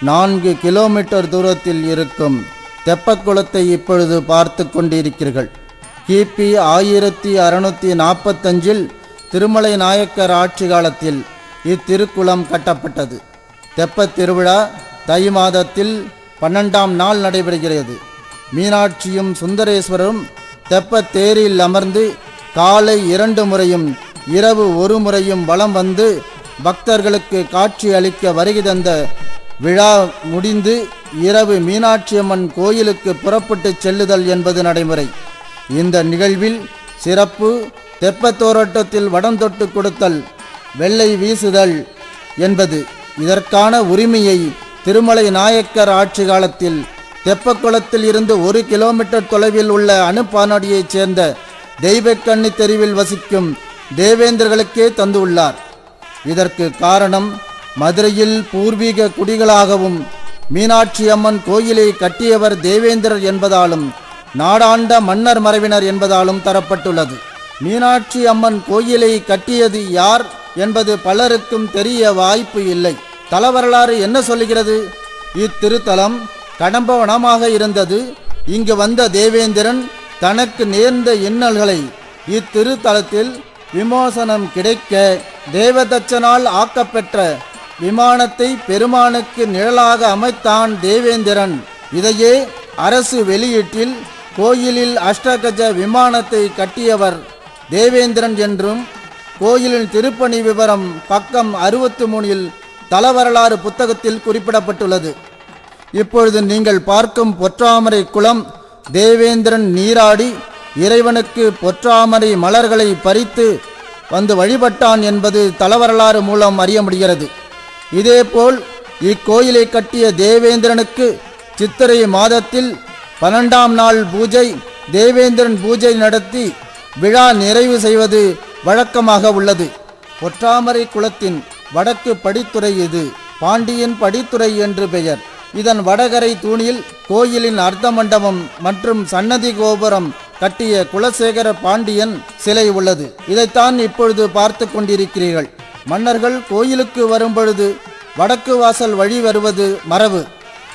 நான்கு கிலோமீட்டர் தூரத்தில் இருக்கும் தெப்பக்குளத்தை இப்பொழுது பார்த்து கொண்டிருக்கிறீர்கள். கிபி ஆயிரத்தி அறுநூத்தி நாற்பத்தஞ்சில் திருமலை நாயக்கர் ஆட்சி காலத்தில் இத்திருக்குளம் கட்டப்பட்டது. தெப்பத் திருவிழா தை மாதத்தில் பன்னெண்டாம் நாள் நடைபெறுகிறது. மீனாட்சியும் சுந்தரேஸ்வரரும் தெப்பத் தேரில் அமர்ந்து காலை இரண்டு முறையும் இரவு ஒரு முறையும் வலம் வந்து பக்தர்களுக்கு காட்சி அளிக்க வருகை தந்த விழா முடிந்து இரவு மீனாட்சியம்மன் கோயிலுக்கு புறப்பட்டு செல்லுதல் என்பது நடைமுறை. இந்த நிகழ்வில் சிறப்பு தெப்பத்தோரோட்டத்தில் வடம் தொட்டு கொடுத்தல் வெள்ளை வீசுதல் என்பது. இதற்கான உரிமையை திருமலை நாயக்கர் ஆட்சி காலத்தில் தெப்பக்குளத்தில் இருந்து ஒரு கிலோமீட்டர் தொலைவில் உள்ள அணுப்பானடியைச் சேர்ந்த தெய்வக்கண்ணி தெருவில் வசிக்கும் தேவேந்திரர்களுக்கே தந்துள்ளார். இதற்கு காரணம் மதுரையில் பூர்வீக குடிகளாகவும் மீனாட்சி அம்மன் கோயிலை கட்டியவர் தேவேந்திரர் என்பதாலும் நாடாண்ட மன்னர் மறைவினர் என்பதாலும் தரப்பட்டுள்ளது. மீனாட்சி அம்மன் கோயிலை கட்டியது யார் என்பது பலருக்கும் தெரிய வாய்ப்பு இல்லை. தல வரலாறு என்ன சொல்லுகிறது? இத்திருத்தலம் கடம்பவனமாக இருந்தது. இங்கு வந்த தேவேந்திரன் தனக்கு நேர்ந்த இன்னல்களை இத்திருத்தலத்தில் விமோசனம் கிடைக்க தேவதச்சனால் ஆக்கப்பெற்ற விமானத்தை பெருமானுக்கு நிழலாக அமைத்தான் தேவேந்திரன். இதையே அரசு வெளியீட்டில் கோயிலில் அஷ்டகஜ விமானத்தை கட்டியவர் தேவேந்திரன் என்றும் கோயிலின் திருப்பணி விவரம் பக்கம் அறுபத்தி மூணில் தலவரலாறு புத்தகத்தில் குறிப்பிடப்பட்டுள்ளது. இப்பொழுது நீங்கள் பார்க்கும் பொற்றாமரை குளம் தேவேந்திரன் நீராடி இறைவனுக்கு பொற்றாமரை மலர்களை பறித்து வந்து வழிபட்டான் என்பது தலவரலாறு மூலம் அறிய முடிகிறது. இதேபோல் இக்கோயிலை கட்டிய தேவேந்திரனுக்கு சித்திரை மாதத்தில் பன்னெண்டாம் நாள் பூஜை தேவேந்திரன் பூஜை நடத்தி விழா நிறைவு செய்வது வழக்கமாக உள்ளது. பொற்றாமரை குளத்தின் வடக்கு படித்துறை இது பாண்டியன் படித்துறை என்று பெயர். இதன் வடகரை தூணில் கோயிலின் அர்த்த மண்டபம் மற்றும் சன்னதி கோபுரம் கட்டிய குலசேகர பாண்டியன் சிலை உள்ளது. இதைத்தான் இப்பொழுது பார்த்து கொண்டிருக்கிறீர்கள். மன்னர்கள் கோயிலுக்கு வரும்பொழுது வடக்கு வாசல் வழி வருவது மரபு.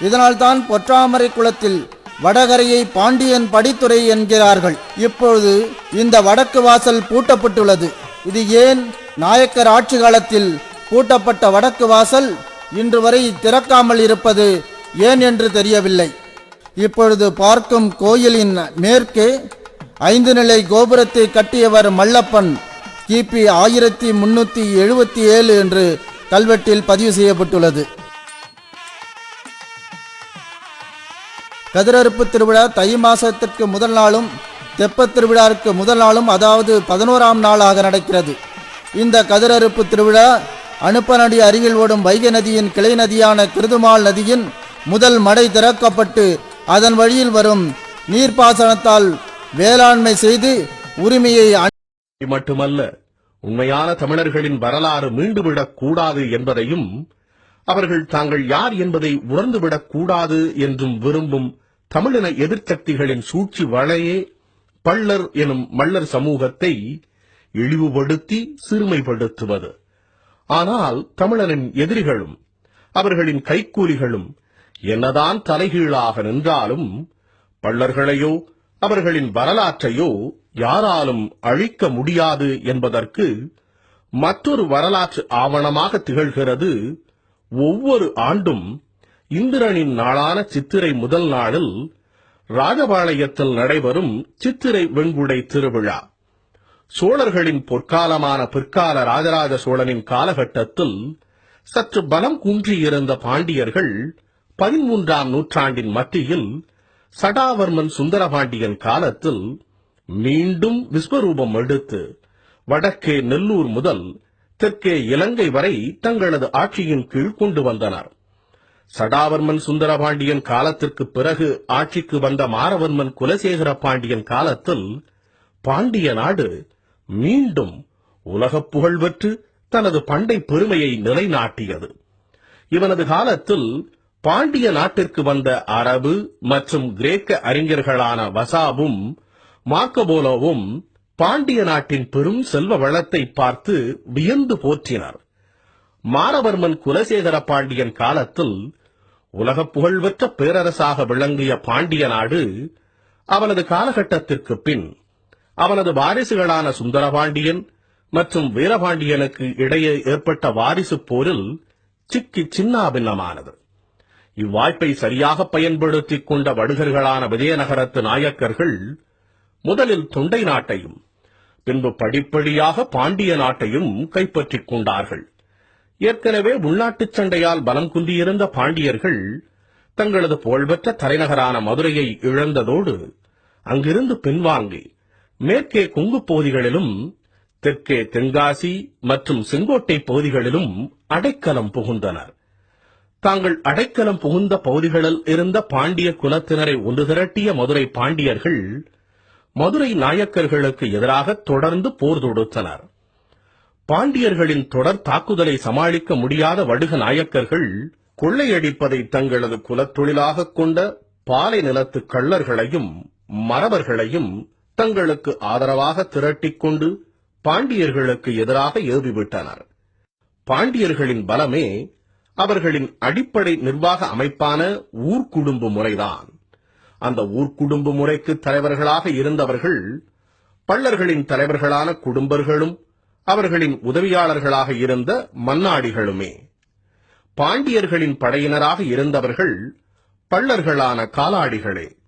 இதனால்தான் பொற்றாமரை குளத்தில் வடகரையை பாண்டியன் படித்துறை என்கிறார்கள். இப்பொழுது இந்த வடக்கு வாசல் பூட்டப்பட்டுள்ளது. இது ஏன் நாயக்கர் ஆட்சி காலத்தில் பூட்டப்பட்ட வடக்கு வாசல் இன்று வரை திறக்காமல் இருப்பது ஏன் என்று தெரியவில்லை. இப்பொழுது பார்க்கும் கோயிலின் மேற்கே ஐந்து நிலை கோபுரத்தை கட்டியவர் மல்லப்பன் கிபி ஆயிரத்தி முன்னூத்தி எழுபத்தி ஏழு என்று கல்வெட்டில் பதிவு செய்யப்பட்டுள்ளது. கதிரறுப்பு திருவிழா தை மாசத்திற்கு முதல் நாளும் தெப்பத் திருவிழாவிற்கு முதல் நாளும் அதாவது பதினோராம் நாளாக நடக்கிறது. இந்த கதிரறுப்பு திருவிழா அனுப்பநடி அருகில் ஓடும் வைகை நதியின் கிளை நதியான கிருதுமால் நதியின் முதல் மடை திறக்கப்பட்டு அதன் வழியில் வரும் நீர்ப்பாசனத்தால் வேளாண்மை செய்து உரிமையை மட்டுமல்ல உண்மையான தமிழர்களின் வரலாறு மீண்டுவிடக் கூடாது என்பதையும் அவர்கள் தாங்கள் யார் என்பதை உணர்ந்துவிடக் கூடாது என்றும் விரும்பும் தமிழின எதிர்ச்சக்திகளின் சூழ்ச்சி வலையே பள்ளர் எனும் மள்ளர் சமூகத்தை இழிவுபடுத்தி சிறுமைப்படுத்துவது. ஆனால் தமிழரின் எதிரிகளும் அவர்களின் கைக்கூலிகளும் என்னதான் தலைகீழாக நின்றாலும் பள்ளர்களையோ அவர்களின் வரலாற்றையோ யாராலும் அழிக்க முடியாது என்பதற்கு மற்றொரு வரலாற்று ஆவணமாக திகழ்கிறது. ஒவ்வொரு ஆண்டும் இந்திரனின் நாளான சித்திரை முதல் நாளில் ராஜபாளையத்தில் நடைபெறும் சித்திரை வெண்குடை திருவிழா. சோழர்களின் பொற்காலமான பிற்கால ராஜராஜ சோழனின் காலகட்டத்தில் சற்று பலம் குன்றியிருந்த பாண்டியர்கள் பதிமூன்றாம் நூற்றாண்டின் மத்தியில் சடாவர்மன் சுந்தரபாண்டியன் காலத்தில் மீண்டும் விஸ்வரூபம் எடுத்து வடக்கே நெல்லூர் முதல் தெற்கே இலங்கை வரை தங்களது ஆட்சியின் கீழ் கொண்டு வந்தனர். சடாவர்மன் சுந்தரபாண்டியன் காலத்திற்கு பிறகு ஆட்சிக்கு வந்த மாரவர்மன் குலசேகர பாண்டியன் காலத்தில் பாண்டிய நாடு மீண்டும் உலகப் புகழ் பெற்று தனது பண்டை பெருமையை நிலைநாட்டியது. இவனது காலத்தில் பாண்டிய நாட்டிற்கு வந்த அரபு மற்றும் கிரேக்க அறிஞர்களான வசாவும் மார்க்கபோலோவும் பாண்டிய நாட்டின் பெரும் செல்வ வளத்தை பார்த்து வியந்து போற்றினர். மாரவர்மன் குலசேகர பாண்டியன் காலத்தில் உலகப் புகழ்பெற்ற பேரரசாக விளங்கிய பாண்டிய நாடு அவனது காலகட்டத்திற்கு பின் அவனது வாரிசுகளான சுந்தரபாண்டியன் மற்றும் வீரபாண்டியனுக்கு இடையே ஏற்பட்ட வாரிசு போரில் சிக்கி சின்னாபின்னமானது. இவ்வாய்ப்பை சரியாக பயன்படுத்திக் கொண்ட வடுகர்களான விஜயநகரத்து நாயக்கர்கள் முதலில் தொண்டை நாட்டையும் பின்பு படிப்படியாக பாண்டிய நாட்டையும் கைப்பற்றிக் கொண்டார்கள். ஏற்கனவே உள்நாட்டுச் சண்டையால் பலம் குந்தியிருந்த பாண்டியர்கள் தங்களது புகழ்பெற்ற தலைநகரான மதுரையை இழந்ததோடு அங்கிருந்து பின்வாங்கி மேற்கே கொங்கு பகுதிகளிலும் தெற்கே தென்காசி மற்றும் செங்கோட்டை பகுதிகளிலும் அடைக்கலம் புகுந்தனர். தாங்கள் அடைக்கலம் புகுந்த பகுதிகளில் இருந்த பாண்டிய குலத்தினரை ஒன்று திரட்டிய மதுரை பாண்டியர்கள் மதுரை நாயக்கர்களுக்கு எதிராக தொடர்ந்து போர் தொடுத்தனர். பாண்டியர்களின் தொடர் தாக்குதலை சமாளிக்க முடியாத வடுக நாயக்கர்கள் கொள்ளையடிப்பதை தங்களது குலத்தொழிலாக கொண்ட பாலை நிலத்து கள்ளர்களையும் மறவர்களையும் தங்களுக்கு ஆதரவாக திரட்டிக்கொண்டு பாண்டியர்களுக்கு எதிராக ஏவிவிட்டனர். பாண்டியர்களின் பலமே அவர்களின் அடிப்படை நிர்வாக அமைப்பான ஊர்க்குடும்பு முறைதான். அந்த ஊர்க்குடும்பு முறைக்கு தலைவர்களாக இருந்தவர்கள் பள்ளர்களின் தலைவர்களான குடும்பர்களும் அவர்களின் உதவியாளர்களாக இருந்த மன்னாடிகளுமே. பாண்டியர்களின் படையினராக இருந்தவர்கள் பள்ளர்களான காலாடிகளே.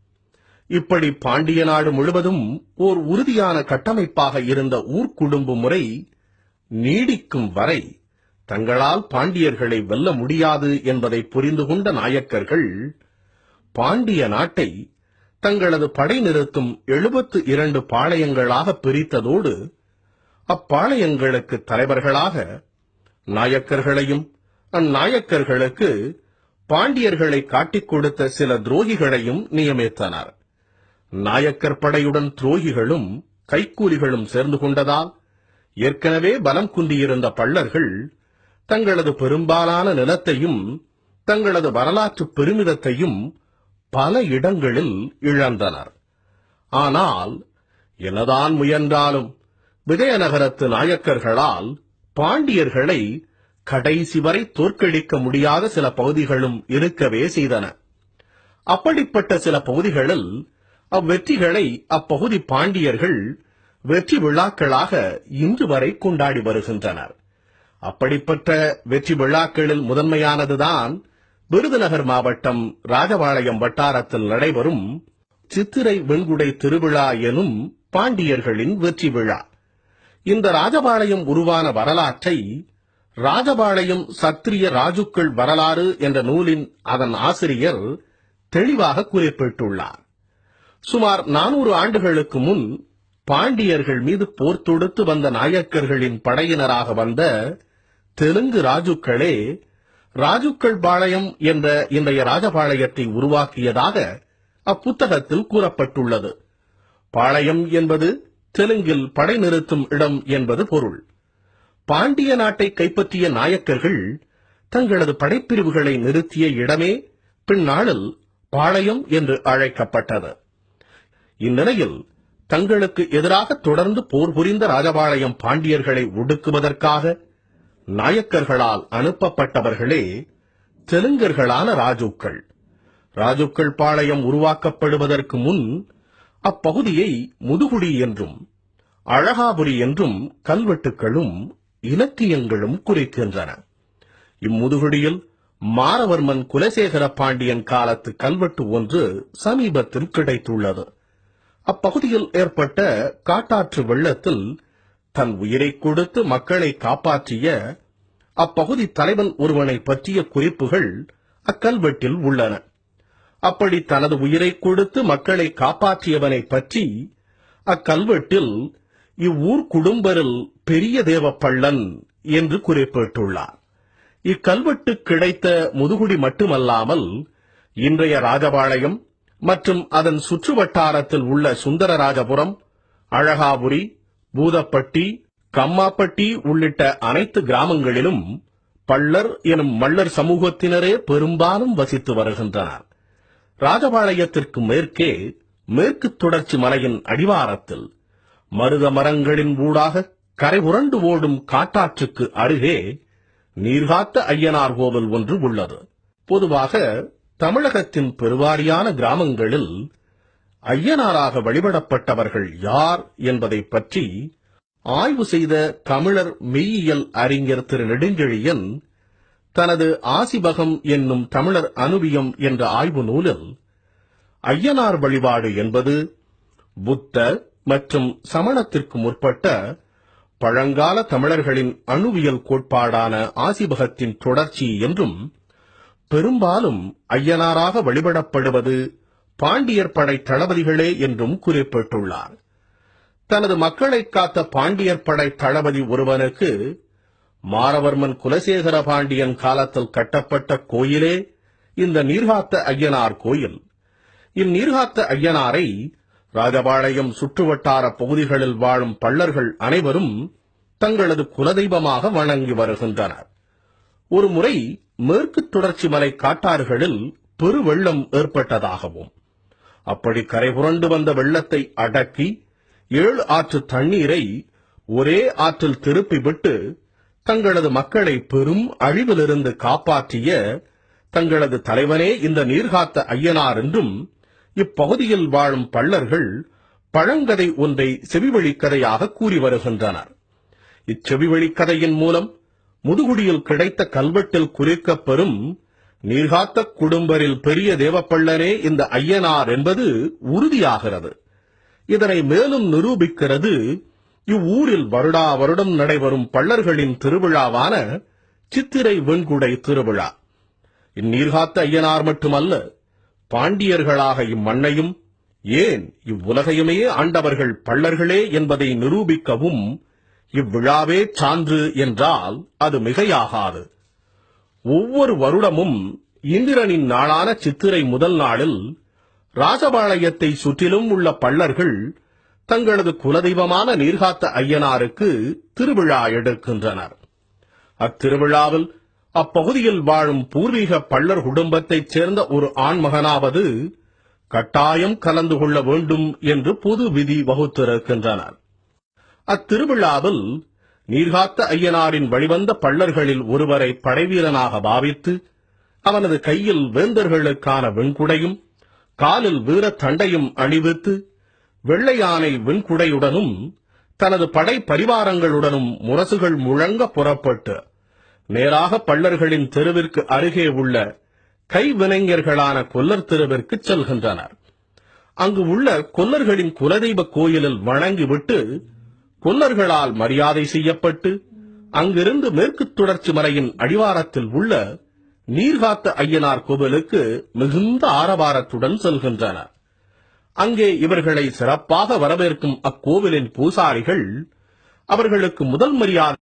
இப்படி பாண்டிய நாடு முழுவதும் ஓர் உறுதியான கட்டமைப்பாக இருந்த ஊர்க்குடும்பு முறை நீடிக்கும் வரை தங்களால் பாண்டியர்களை வெல்ல முடியாது என்பதை புரிந்து கொண்ட நாயக்கர்கள் பாண்டிய நாட்டை தங்களது படை நிறுத்தும் எழுபத்து இரண்டு பாளையங்களாக பிரித்ததோடு அப்பாளையங்களுக்கு தலைவர்களாக நாயக்கர்களையும் அந்நாயக்கர்களுக்கு பாண்டியர்களை காட்டிக் கொடுத்த சில துரோகிகளையும் நியமித்தனர். நாயக்கர் படையுடன் துரோகிகளும் கைக்கூலிகளும் சேர்ந்து கொண்டதால் ஏற்கனவே பலம் குந்தியிருந்த பள்ளர்கள் தங்களது பெரும்பாலான நிலத்தையும் தங்களது வரலாற்று பெருமிதத்தையும் பல இடங்களில் இழந்தனர். ஆனால் என்னதான் முயன்றாலும் விஜயநகரத்து நாயக்கர்களால் பாண்டியர்களை கடைசி வரை தோற்கடிக்க முடியாத சில பகுதிகளும் இருக்கவே செய்தன. அப்படிப்பட்ட சில பகுதிகளில் அவ்வெற்றிகளை அப்பகுதி பாண்டியர்கள் வெற்றி விழாக்களாக இன்று வரை கொண்டாடி வருகின்றனர். அப்படிப்பட்ட வெற்றி விழாக்களில் முதன்மையானதுதான் விருதுநகர் மாவட்டம் ராஜபாளையம் வட்டாரத்தில் நடைபெறும் சித்திரை வெண்குடை திருவிழா எனும் பாண்டியர்களின் வெற்றி விழா. இந்த ராஜபாளையம் உருவான வரலாற்றை ராஜபாளையம் சத்திரிய ராஜுக்கள் வரலாறு என்ற நூலின் அதன் ஆசிரியர் தெளிவாக குறிப்பிட்டுள்ளார். சுமார் நானூறு ஆண்டுகளுக்கு முன் பாண்டியர்கள் மீது போர் தொடுத்து வந்த நாயக்கர்களின் படையினராக வந்த தெலுங்கு ராஜுக்களே ராஜுக்கள் பாளையம் என்ற இன்றைய ராஜபாளையத்தை உருவாக்கியதாக அப்புத்தகத்தில் கூறப்பட்டுள்ளது. பாளையம் என்பது தெலுங்கில் படை நிறுத்தும் இடம் என்பது பொருள். பாண்டிய நாட்டை கைப்பற்றிய நாயக்கர்கள் தங்களது படைப்பிரிவுகளை நிறுத்திய இடமே பின்னாளில் பாளையம் என்று அழைக்கப்பட்டது. இந்நிலையில் தங்களுக்கு எதிராக தொடர்ந்து போர் புரிந்த ராஜபாளையம் பாண்டியர்களை ஒடுக்குவதற்காக நாயக்கர்களால் அனுப்பப்பட்டவர்களே தெலுங்கர்களான ராஜுக்கள். ராஜுக்கள் பாளையம் உருவாக்கப்படுவதற்கு முன் அப்பகுதியை முதுகுடி என்றும் அழகாபுரி என்றும் கல்வெட்டுக்களும் இலக்கியங்களும் குறிக்கின்றன. இம்முதுகுடியில் மாரவர்மன் குலசேகர பாண்டியன் காலத்து கல்வெட்டு ஒன்று சமீபத்தில் கிடைத்துள்ளது. அப்பகுதியில் ஏற்பட்ட காட்டாற்று வெள்ளத்தில் தன் உயிரை கொடுத்து மக்களை காப்பாற்றிய அப்பகுதி தலைவன் ஒருவனை பற்றிய குறிப்புகள் அக்கல்வெட்டில் உள்ளன. அப்படி தனது உயிரை கொடுத்து மக்களை காப்பாற்றியவனை பற்றி அக்கல்வெட்டில் இவ்வூர் குடும்பரில் பெரிய தேவப்பள்ளன் என்று குறிப்பிட்டுள்ளார். இக்கல்வெட்டு கிடைத்த முதுகுடி மட்டுமல்லாமல் இன்றைய ராஜபாளையம் மற்றும் அதன் சுற்றுவட்டாரத்தில் உள்ள சுந்தரராஜபுரம் அழகாபுரி பூதப்பட்டி கம்மாப்பட்டி உள்ளிட்ட அனைத்து கிராமங்களிலும் பள்ளர் எனும் மள்ளர் சமூகத்தினரே பெரும்பாலும் வசித்து வருகின்றனர். ராஜபாளையத்திற்கு மேற்கே மேற்கு தொடர்ச்சி மலையின் அடிவாரத்தில் மருத மரங்களின் ஊடாக கரை உரண்டு ஓடும் காட்டாற்றுக்கு அருகே நீர்காத்த ஐயனார் கோவில் ஒன்று உள்ளது. பொதுவாக தமிழகத்தின் பெருவாரியான கிராமங்களில் ஐயனாராக வழிபடப்பட்டவர்கள் யார் என்பதை பற்றி ஆய்வு செய்த தமிழர் மெய்யியல் அறிஞர் திரு நெடுஞ்செழியன் தனது ஆசிபகம் என்னும் தமிழர் அனுபியம் என்ற ஆய்வு நூலில் ஐயனார் வழிபாடு என்பது புத்த மற்றும் சமணத்திற்கு முற்பட்ட பழங்கால தமிழர்களின் அணுவியல் கோட்பாடான ஆசிபகத்தின் தொடர்ச்சி என்றும் பெரும்பாலும் ஐயனாராக வழிபடப்படுவது பாண்டியர் படை தளபதிகளே என்றும் குறிப்பிட்டுள்ளார். தனது மக்களை காத்த பாண்டியர் படை தளபதி ஒருவனுக்கு மாரவர்மன் குலசேகர பாண்டியன் காலத்தில் கட்டப்பட்ட கோயிலே இந்த நீர்காத்த ஐயனார் கோயில். இந்நீர்காத்த ஐயனாரை ராஜபாளையம் சுற்றுவட்டார பகுதிகளில் வாழும் பள்ளர்கள் அனைவரும் தங்களது குலதெய்வமாக வணங்கி வருகின்றனர். ஒரு முறை மேற்கு தொடர்ச்சி மலை காட்டாறுகளில் பெருவெள்ளம் ஏற்பட்டதாகவும் அப்படி கரை புரண்டு வந்த வெள்ளத்தை அடக்கி ஏழு ஆற்று தண்ணீரை ஒரே ஆற்றில் திருப்பி விட்டு தங்களது மக்களை பெரும் அழிவிலிருந்து காப்பாற்றிய தங்களது தலைவனே இந்த நீர்காத்த ஐயனார் என்றும் இப்பகுதியில் வாழும் பள்ளர்கள் பழங்கதை ஒன்றை செவிவழிக்கதையாக கூறி வருகின்றனர். இச்செவிவழிக்கதையின் மூலம் முதுகுடியில் கிடைத்த கல்வெட்டில் குறிக்கப்பெறும் நீர்காத்த குடும்பரில் பெரிய தேவப்பள்ளரே இந்த ஐயனார் என்பது உறுதியாகிறது. இதனை மேலும் நிரூபிக்கிறது. இவ்வூரில் வருடா வருடம் நடைபெறும் பள்ளர்களின் திருவிழாவான சித்திரை வெண்குடை திருவிழா. இந்நீர்காத்த ஐயனார் மட்டுமல்ல பாண்டியர்களாக இம்மண்ணையும் ஏன் இவ்வுலகையுமே ஆண்டவர்கள் பள்ளர்களே என்பதை நிரூபிக்கவும் இவ்விழாவே சான்று என்றால் அது மிகையாகாது. ஒவ்வொரு வருடமும் இந்திரனின் நாளான சித்திரை முதல் நாளில் ராஜபாளையத்தை சுற்றிலும் உள்ள பள்ளர்கள் தங்களது குலதெய்வமான நீர்காத்த ஐயனாருக்கு திருவிழா எடுக்கின்றனர். அத்திருவிழாவில் அப்பகுதியில் வாழும் பூர்வீக பள்ளர் குடும்பத்தைச் சேர்ந்த ஒரு ஆண்மகனாவது கட்டாயம் கலந்து கொள்ள வேண்டும் என்று பொது விதி வகுத்திருக்கின்றனர். அத்திருவிழாவில் நீர்காத்த ஐயனாரின் வழிவந்த பள்ளர்களில் ஒருவரை படைவீரனாக பாவித்து அவனது கையில் வேந்தர்களுக்கான வெண்குடையும் காலில் வீரத் தண்டையும் அணிவித்து வெள்ளை யானை வெண்குடையுடனும் தனது படை பரிவாரங்களுடனும் முரசுகள் முழங்க புறப்பட்டு நேராக பள்ளர்களின் தெருவிற்கு அருகே உள்ள கைவினைஞர்களான கொல்லர் தெருவிற்கு செல்கின்றனர். அங்கு உள்ள கொல்லர்களின் குலதெய்வ கோயிலில் வணங்கிவிட்டு கொல்லர்களால் மரியாதை செய்யப்பட்டு அங்கிருந்து மேற்கு தொடர்ச்சி மலையின் அடிவாரத்தில் உள்ள நீர்காத்த ஐயனார் கோவிலுக்கு மிகுந்த ஆரவாரத்துடன் செல்கின்றனர். அங்கே இவர்களை சிறப்பாக வரவேற்கும் அக்கோவிலின் பூசாரிகள் அவர்களுக்கு முதல் மரியாதை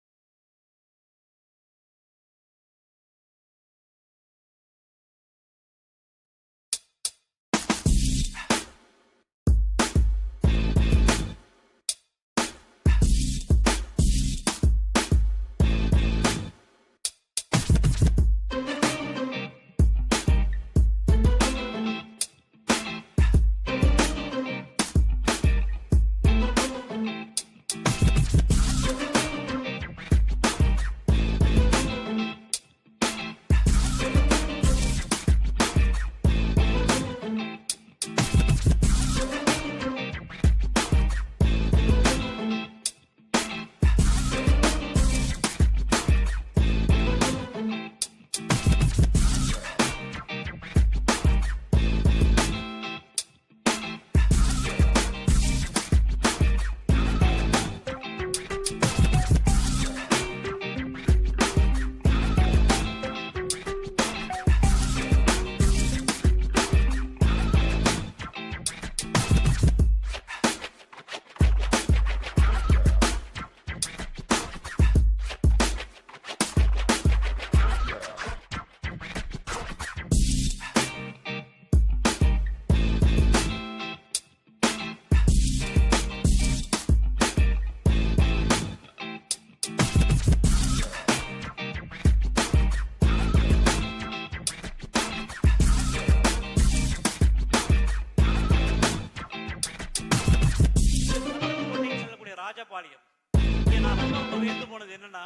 கோட்டைக்கு என்னன்னா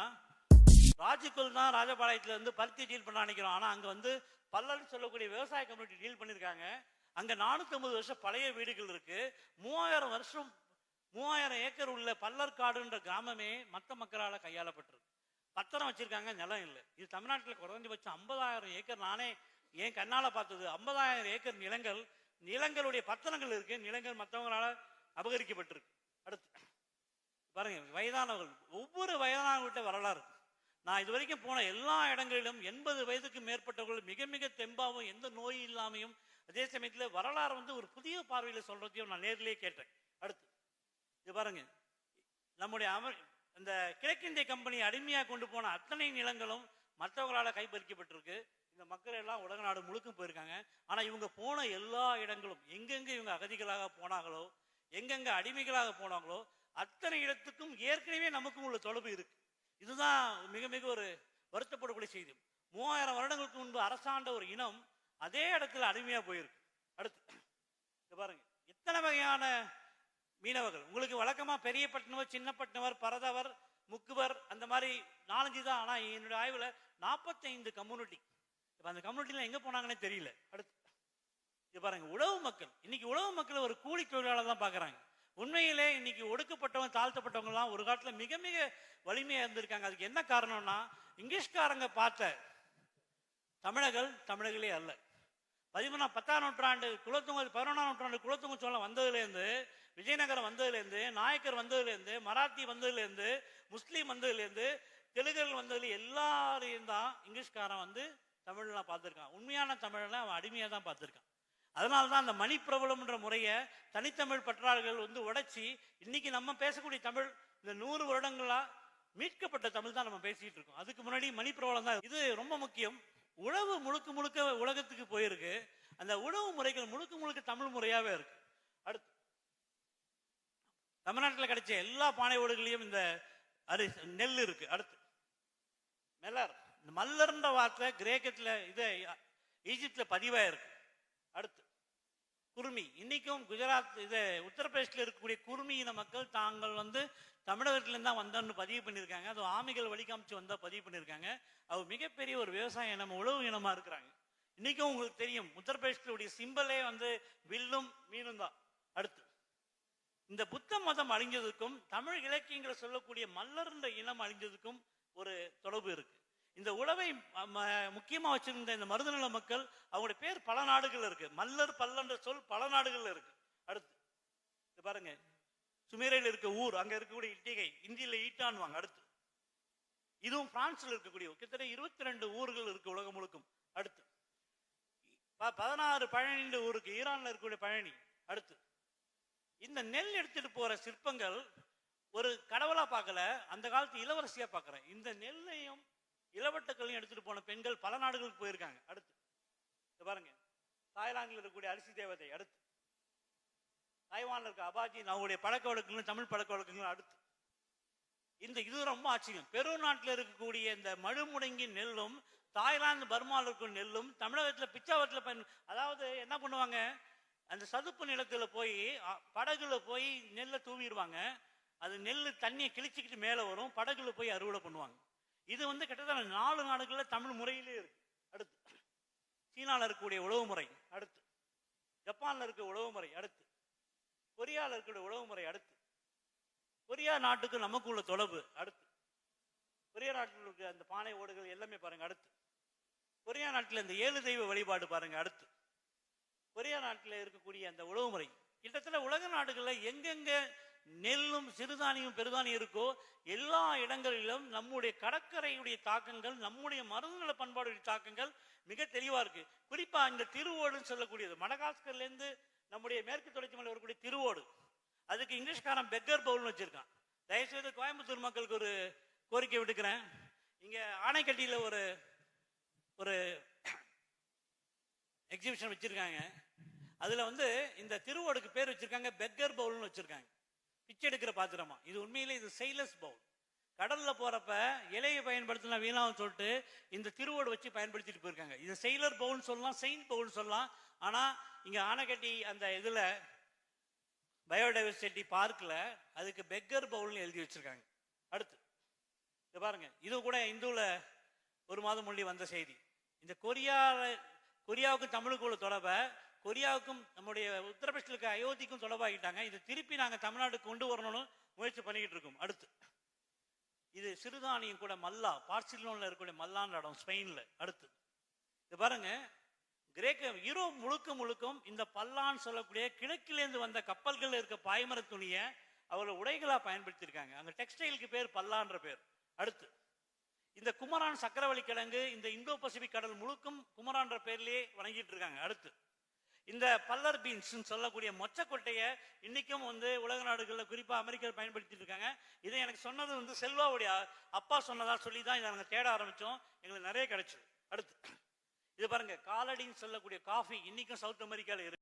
ராஜுக்குள் தான் ராஜபாளையத்துல இருந்து பருத்தி டீல் பண்ண நினைக்கிறோம். ஆனா அங்க வந்து பல்லல் சொல்லக்கூடிய விவசாய கம்யூனிட்டி டீல் பண்ணிருக்காங்க அங்க 450 வருஷம் பழைய வீடுகள் இருக்கு. மூவாயிரம் வருஷம் மூவாயிரம் ஏக்கர் உள்ள பல்லற்காடுன்ற கிராமமே மத்த மக்களால கையாளப்பட்டிருக்கு. பத்திரம் வச்சிருக்காங்க நிலம் இல்லை. இது தமிழ்நாட்டில் குறைஞ்சபட்சம் ஐம்பதாயிரம் ஏக்கர். நானே என் கண்ணால பார்த்தது ஐம்பதாயிரம் ஏக்கர் நிலங்கள் நிலங்களுடைய பத்திரங்கள் இருக்கு. நிலங்கள் மற்றவங்களால அபகரிக்கப்பட்டிருக்கு. பாருங்க வயதானவர்கள் ஒவ்வொரு வயதானவர்கிட்ட வரலாறு. நான் இது வரைக்கும் போன எல்லா இடங்களிலும் எண்பது வயதுக்கு மேற்பட்டவர்கள் மிக மிக தெம்பாவும் எந்த நோய் இல்லாமையும் அதே சமயத்தில் வரலாறு வந்து ஒரு புதிய பார்வையில் சொல்றதையும் நான் நேரிலேயே கேட்டேன். அடுத்து இது பாருங்க நம்முடைய அமர் இந்த கிழக்கிந்திய கம்பெனி அடிமையாக கொண்டு போன அத்தனை நிலங்களும் மற்றவர்களால் கைப்பறிக்கப்பட்டிருக்கு. இந்த மக்கள் எல்லாம் உலக நாடு முழுக்கும் போயிருக்காங்க. ஆனா இவங்க போன எல்லா இடங்களும் எங்கெங்க இவங்க அகதிகளாக போனாங்களோ எங்கெங்க அடிமைகளாக போனாங்களோ அத்தனை இடத்துக்கும் ஏற்கனவே நமக்கும் உள்ள தொடர்பு இருக்கு. இதுதான் மிக மிக ஒரு வருத்தப்படக்கூடிய செய்தி. மூவாயிரம் வருடங்களுக்கு முன்பு அரசாண்ட ஒரு இனம் அதே இடத்துல அடிமையா போயிருக்கு. அடுத்து பாருங்க. எத்தனை வகையான மீனவர்கள்? உங்களுக்கு வழக்கமா பெரிய பட்டினவர் சின்ன பட்டினவர் பரதவர் முக்குவர் அந்த மாதிரி நாலஞ்சு தான். ஆனா என்னுடைய ஆய்வுல 45 கம்யூனிட்டி இப்ப அந்த கம்யூனிட்டில எங்க போனாங்கன்னே தெரியல. அடுத்து இது பாருங்க. உழவு மக்கள். இன்னைக்கு உழவு மக்கள் ஒரு கூலி தொழிலாளர் தான் பாக்குறாங்க. உண்மையிலே இன்னைக்கு ஒடுக்கப்பட்டவங்க தாழ்த்தப்பட்டவங்க எல்லாம் ஒரு காலத்துல மிக மிக வலிமையா இருந்திருக்காங்க. அதுக்கு என்ன காரணம்னா இங்கிலீஷ்காரங்க பார்த்த தமிழர்கள் தமிழர்களே அல்ல. பதிமூணாம் பத்தாம் நூற்றாண்டு குலத்துங்க பதினொன்றாம் நூற்றாண்டு குலத்துங்க சோழம் வந்ததுலேருந்து விஜயநகரம் வந்ததுலேருந்து நாயக்கர் வந்ததுலேருந்து மராத்தி வந்ததுலேருந்து முஸ்லீம் வந்ததுலேருந்து தெலுங்கர்கள் வந்ததுல எல்லாரையும் தான் இங்கிலீஷ்காரன் வந்து தமிழ்லாம் பார்த்துருக்கான். உண்மையான தமிழ்லாம் அவன் அடிமையாக தான் பார்த்துருக்கான். அதனால தான் அந்த மணிப்பிரபலம்ன்ற முறையை தனித்தமிழ் பற்றாளர்கள் வந்து உடைச்சி இன்னைக்கு நம்ம பேசக்கூடிய தமிழ் இந்த நூறு வருடங்களா மீட்கப்பட்ட தமிழ் தான் நம்ம பேசிட்டு இருக்கோம். அதுக்கு முன்னாடி மணிப்பிரபலம் தான். இது ரொம்ப முக்கியம். உழவு முழுக்க முழுக்க உலகத்துக்கு போயிருக்கு. அந்த உணவு முறைகள் முழுக்க முழுக்க தமிழ் முறையாவே இருக்கு. அடுத்து தமிழ்நாட்டில் கிடைச்ச எல்லா பானை ஓடுகளையும் இந்த அரிசி நெல் இருக்கு. அடுத்து மெலர். இந்த மல்லர்ன்ற வார்த்தை கிரேக்கத்துல இது ஈஜிப்டில் பதிவாயிருக்கு. அடுத்து குருமி. இன்னைக்கும் குஜராத் இது உத்தரப்பிரதேசத்தில் இருக்கக்கூடிய குருமி இன மக்கள் தாங்கள் வந்து தமிழகத்திலேருந்து தான் வந்தோம்னு பதிவு பண்ணியிருக்காங்க. அது ஆமைகள் வழிகாமிச்சு வந்தா பதிவு பண்ணியிருக்காங்க. அவர் மிகப்பெரிய ஒரு விவசாய இனம் உழவு இனமா இருக்கிறாங்க. இன்னைக்கும் உங்களுக்கு தெரியும் உத்தரப்பிரதேசத்துடைய சிம்பலே வந்து வில்லும் மீனும் தான். அடுத்து இந்த புத்த மதம் அழிஞ்சதுக்கும் தமிழ் இலக்கியங்களை சொல்லக்கூடிய மல்லர்ந்த இனம் அழிஞ்சதுக்கும் ஒரு தொடர்பு இருக்கு. இந்த உழவை முக்கியமா வச்சிருந்த இந்த மருதநல மக்கள் அவங்களுடைய பேர் பல நாடுகள் இருக்கு. மல்லர் பல்லன்ற சொல் பல நாடுகள்ல இருக்கு. அடுத்து இது பாருங்க. சுமேரையில் இருக்க ஊர் அங்க இருக்கக்கூடிய இட்டிகை இந்தியில ஈட்டான்வாங்க அடுத்து. இதுவும் பிரான்ஸ்ல இருக்கக்கூடிய கிட்டத்தட்ட இருபத்தி ரெண்டு ஊர்கள் இருக்கு உலகம் முழுக்கும். அடுத்து ப- பதினாறு பழனின்ற ஊருக்கு ஈரான்ல இருக்கக்கூடிய பழனி அடுத்து. இந்த நெல் எடுத்துட்டு போற சிற்பங்கள் ஒரு கடவுளா பார்க்கல அந்த காலத்து இளவரசியா பாக்குறேன் இந்த நெல்லையும் இளவட்டக்களையும் எடுத்துட்டு போன பெண்கள் பல நாடுகளுக்கு போயிருக்காங்க. அடுத்து இத பாருங்க. தாய்லாந்தில் இருக்கக்கூடிய அரிசி தேவதை அடுத்து. தாய்வான்ல இருக்க அபாஜி அவங்களுடைய பழக்க வழக்கங்களும் தமிழ் பழக்க வழக்கங்களும் அடுத்து. இந்த இது ரொம்ப ஆச்சரியம். பெரு நாட்டில் இருக்கக்கூடிய இந்த மழுமுடங்கி நெல்லும் தாய்லாந்து பர்மாவில் இருக்கும் நெல்லும் தமிழகத்தில் பிச்சாவரத்தில் பயன் அதாவது என்ன பண்ணுவாங்க? அந்த சதுப்பு நிலத்துல போய் படகுல போய் நெல்லை தூவிடுவாங்க. அது நெல் தண்ணியை கிழிச்சிக்கிட்டு மேலே வரும் படகுல போய் அறுவடை பண்ணுவாங்க. இது வந்து கிட்டத்தட்ட நாலு நாடுகளில் தமிழ் முறையிலே இருக்கு. அடுத்து சீனாவில் இருக்கக்கூடிய உழவு முறை அடுத்து. ஜப்பானில் இருக்க உழவு முறை அடுத்து. கொரியாவில் இருக்கக்கூடிய உழவு முறை அடுத்து. கொரியா நாட்டுக்கு நமக்கு உள்ள தொடர்பு அடுத்து. கொரியா நாட்டில் இருக்க அந்த பானை ஓடுகள் எல்லாமே பாருங்க அடுத்து. கொரியா நாட்டில் இந்த ஏழு தெய்வ வழிபாடு பாருங்க அடுத்து. கொரியா நாட்டில் இருக்கக்கூடிய அந்த உழவு முறை கிட்டத்தட்ட உலக நாடுகளில் எங்கெங்கே நெல்லும் சிறுதானியம் பெருதானியம் இருக்கோ எல்லா இடங்களிலும் நம்முடைய கடற்கரையுடைய தாக்கங்கள் நம்முடைய மருந்துநல பண்பாடுடைய தாக்கங்கள் மிக தெளிவா இருக்கு. குறிப்பா இந்த திருவோடுன்னு சொல்லக்கூடியது. மடகாஸ்கர்ல இருந்து நம்முடைய மேற்கு தொடர்ச்சி மலை வரக்கூடிய திருவோடு. அதுக்கு இங்கிலீஷ்காரன் பெக்கர் பவுல்னு வச்சிருக்கான். தயவுசெய்து கோயம்புத்தூர் மக்களுக்கு ஒரு கோரிக்கை விடுக்கிறேன் இங்க ஆணைக்கட்டியில ஒரு ஒரு எக்ஸிபிஷன் வச்சிருக்காங்க. அதுல வந்து இந்த திருவோடுக்கு பேர் வச்சிருக்காங்க பெக்கர் பவுல்னு வச்சிருக்காங்க. பிச்சை எடுக்கிற பாத்திரமா? இது உண்மையிலே இது செயலஸ் பவுல் கடல்ல போறப்ப இலையை பயன்படுத்தினா வீணாவும் சொல்லிட்டு இந்த திருவோடு வச்சு பயன்படுத்திட்டு போயிருக்காங்க. இது செயலர் பவுல்னு சொல்லலாம் செயின்ட் பவுல்னு சொல்லலாம். ஆனா இங்க ஆனைக்கட்டி அந்த இதுல பயோடைவர்சிட்டி பார்க்ல அதுக்கு பெக்கர் பவுல்னு எழுதி வச்சிருக்காங்க. அடுத்து இது பாருங்க. இது கூட இந்துல ஒரு மாதம் முள்ளி வந்த செய்தி. இந்த கொரியாவில் கொரியாவுக்கும் தமிழுக்கு உள்ள தொடர்பை கொரியாவுக்கும் நம்முடைய உத்தரப்பிரதேசத்துக்கு அயோத்திக்கும் தொடர்பாகிட்டாங்க இது திருப்பி நாங்க தமிழ்நாட்டுக்கு கொண்டு வரணும்னு முயற்சி பண்ணிக்கிட்டு இருக்கோம். அடுத்து இது சிறுதானியம் கூட மல்லா பார்சிலோன்ல இருக்கக்கூடிய மல்லான்ற இடம் ஸ்பெயின்ல. அடுத்து இது பாருங்க கிரேக்க யூரோப் முழுக்க முழுக்கும் இந்த பல்லான்னு சொல்லக்கூடிய கிழக்கிலேருந்து வந்த கப்பல்கள் இருக்க பாய்மர துணியை அவர்கள் உடைகளா பயன்படுத்தியிருக்காங்க. அந்த டெக்ஸ்டைலுக்கு பேர் பல்லான்ற பேர். அடுத்து இந்த குமரான் சக்கரவள்ளி கிழங்கு இந்த இந்தோ பசிபிக் கடல் முழுக்கும் குமரான்ற பேர்லேயே வணங்கிட்டு இருக்காங்க. அடுத்து இந்த பல்லர் பீன்ஸ் சொல்லக்கூடிய மொச்சக்கொட்டையை இன்னைக்கும் வந்து உலக நாடுகளில் குறிப்பாக அமெரிக்கர் பயன்படுத்திட்டு இருக்காங்க. இதை எனக்கு சொன்னது வந்து செல்வாவுடைய அப்பா சொன்னதா சொல்லி தான் இதை நாங்கள் தேட ஆரம்பித்தோம் எங்களுக்கு நிறைய கிடைச்சது. அடுத்து இது பாருங்க காலடின்னு சொல்லக்கூடிய காஃபி இன்னைக்கும் சவுத் அமெரிக்காவில் இருக்கு.